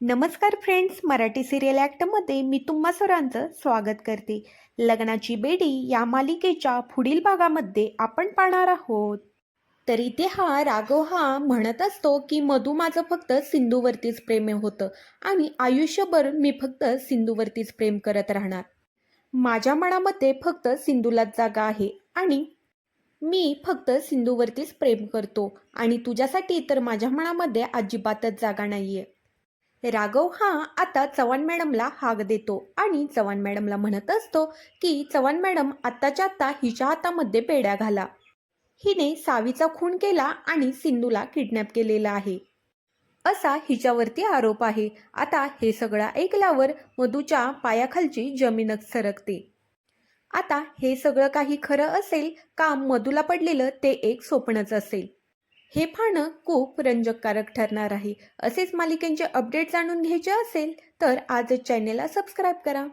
नमस्कार friends Marathi serial ॲक्टमध्ये मी तुम्हा सरांचं स्वागत करते. लग्नाची बेडी या मालिकेच्या पुढील भागामध्ये आपण पाहणार आहोत. तर इथे हा राघव हा म्हणत असतो की मधू माझं फक्त सिंधूवरतीच प्रेम होतं आणि आयुष्यभर मी फक्त सिंधूवरतीच प्रेम करत राहणार. माझ्या मनामध्ये फक्त सिंधूलाच जागा आहे आणि मी फक्त सिंधूवरतीच प्रेम करतो आणि तुझ्यासाठी तर माझ्या मनामध्ये अजिबातच जागा नाही आहे राघव हा आता चव्हाण मॅडमला हाक देतो आणि चव्हाण मॅडमला म्हणत असतो की चव्हाण मॅडम आत्ताच्या आत्ता हिच्या हातामध्ये पेड्या घाला. हिने सावीचा खून केला आणि सिंधूला किडनॅप केलेला आहे. असा हिच्यावरती आरोप आहे. आता हे सगळं ऐकल्यावर मधूच्या पायाखालची जमीनच सरकते. आता हे सगळं काही खरं असेल का मधूला पडलेलं ते एक स्वप्नच असेल. हे पाहणं खूप रंजककारक ठरणार आहे. असेच मालिकेंचे अपडेट जाणून घ्यायचे असेल तर आजच चॅनेलला सबस्क्राईब करा.